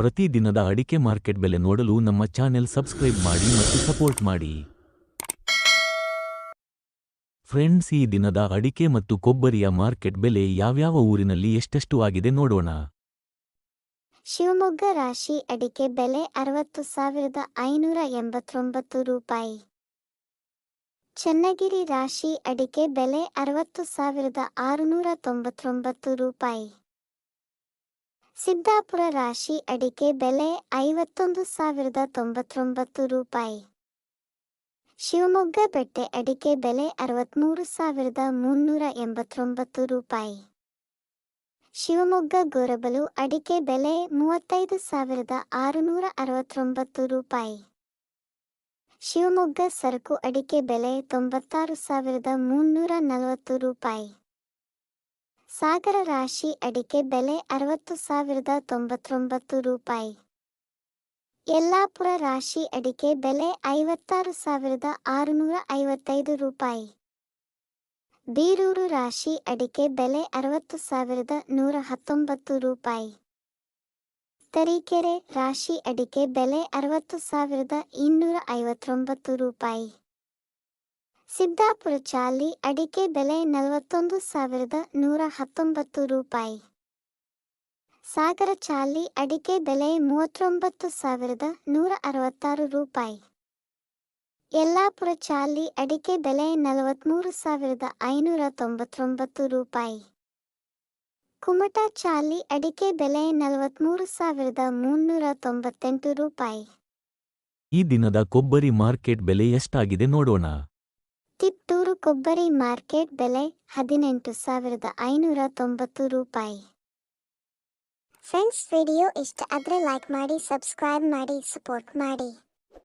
ಪ್ರತಿ ದಿನದ ಅಡಿಕೆ ಮಾರ್ಕೆಟ್ ಬೆಲೆ ನೋಡಲು ನಮ್ಮ ಚಾನೆಲ್ ಸಬ್ಸ್ಕ್ರೈಬ್ ಮಾಡಿ ಮತ್ತು ಸಪೋರ್ಟ್ ಮಾಡಿ. ಫ್ರೆಂಡ್ಸ್, ಈ ದಿನದ ಅಡಿಕೆ ಮತ್ತು ಕೊಬ್ಬರಿಯ ಮಾರ್ಕೆಟ್ ಬೆಲೆ ಯಾವ್ಯಾವ ಊರಿನಲ್ಲಿ ಎಷ್ಟೆಷ್ಟು ಆಗಿದೆ ನೋಡೋಣ. ಶಿವಮೊಗ್ಗ ರಾಶಿ ಅಡಿಕೆ ಬೆಲೆ ಅರವತ್ತು ಸಾವಿರದ ಐನೂರ ಎಂಬತ್ತೊಂಬತ್ತು ರೂಪಾಯಿ. ಚನ್ನಗಿರಿ ರಾಶಿ ಅಡಿಕೆ ಬೆಲೆ ಅರವತ್ತು ಸಾವಿರದ ಆರುನೂರ ತೊಂಬತ್ತೊಂಬತ್ತು ರೂಪಾಯಿ. ಸಿದ್ದಾಪುರ ರಾಶಿ ಅಡಿಕೆ ಬೆಲೆ ಐವತ್ತೊಂದು ಸಾವಿರದ ತೊಂಬತ್ತೊಂಬತ್ತು ರೂಪಾಯಿ. ಶಿವಮೊಗ್ಗ ಬೆಟ್ಟೆ ಅಡಿಕೆ ಬೆಲೆ ಅರವತ್ತ್ಮೂರು ಸಾವಿರದ ಮುನ್ನೂರ ಎಂಬತ್ತೊಂಬತ್ತು ರೂಪಾಯಿ. ಶಿವಮೊಗ್ಗ ಗೊರಬಲು ಅಡಿಕೆ ಬೆಲೆ ಮೂವತ್ತೈದು ಸಾವಿರದ ಆರುನೂರ ಅರವತ್ತೊಂಬತ್ತು ರೂಪಾಯಿ. ಶಿವಮೊಗ್ಗ ಸರಕು ಅಡಿಕೆ ಬೆಲೆ ತೊಂಬತ್ತಾರು ಸಾವಿರದ ಮುನ್ನೂರ ನಲವತ್ತು ರೂಪಾಯಿ. ಸಾಗರ ರಾಶಿ ಅಡಿಕೆ ಬೆಲೆ ಅರವತ್ತು ಸಾವಿರದ ತೊಂಬತ್ತೊಂಬತ್ತು ರೂಪಾಯಿ. ಯಲ್ಲಾಪುರ ರಾಶಿ ಅಡಿಕೆ ಬೆಲೆ ಐವತ್ತಾರು ಸಾವಿರದ ಆರುನೂರ ಐವತ್ತೈದು ರೂಪಾಯಿ. ಬೀರೂರು ರಾಶಿ ಅಡಿಕೆ ಬೆಲೆ ಅರವತ್ತು ಸಾವಿರದ ನೂರ ಹತ್ತೊಂಬತ್ತು ರೂಪಾಯಿ. ತರೀಕೆರೆ ರಾಶಿ ಅಡಿಕೆ ಬೆಲೆ ಅರವತ್ತು ಸಾವಿರದ ಇನ್ನೂರ ಐವತ್ತೊಂಬತ್ತು ರೂಪಾಯಿ. ಸಿದ್ದಾಪುರ ಚಾಲಿ ಅಡಿಕೆ ಬೆಲೆ ನಲವತ್ತೊಂದು ಸಾವಿರದ ನೂರ ಹತ್ತೊಂಬತ್ತು ರೂಪಾಯಿ. ಸಾಗರ ಚಾಲಿ ಅಡಿಕೆ ಬೆಲೆ ಮೂವತ್ತೊಂಬತ್ತು ಸಾವಿರದ ನೂರ ಅರವತ್ತಾರು ರೂಪಾಯಿ. ಯಲ್ಲಾಪುರ ಚಾಲಿ ಅಡಿಕೆ ಬೆಲೆ ನಲವತ್ತ್ಮೂರು ಸಾವಿರದ ಐನೂರ ತೊಂಬತ್ತೊಂಬತ್ತು ರೂಪಾಯಿ. ಕುಮಟಾ ಚಾಲಿ ಅಡಿಕೆ ಬೆಲೆ ನಲವತ್ತ್ಮೂರು ಸಾವಿರದ ಮುನ್ನೂರ ತೊಂಬತ್ತೆಂಟು ರೂಪಾಯಿ. ಈ ದಿನದ ಕೊಬ್ಬರಿ ಮಾರ್ಕೆಟ್ ಬೆಲೆ ಎಷ್ಟಾಗಿದೆ ನೋಡೋಣ. ತಿಪ್ಟೂರು ಕೊಬ್ಬರಿ ಮಾರ್ಕೆಟ್ ಬೆಲೆ ಹದಿನೆಂಟು ಸಾವಿರದ ಐನೂರ ತೊಂಬತ್ತು ರೂಪಾಯಿ. ಫ್ರೆಂಡ್ಸ್, ವಿಡಿಯೋ ಇಷ್ಟ ಆದರೆ ಲೈಕ್ ಮಾಡಿ ಸಬ್ಸ್ಕ್ರೈಬ್ ಮಾಡಿ ಸಪೋರ್ಟ್ ಮಾಡಿ.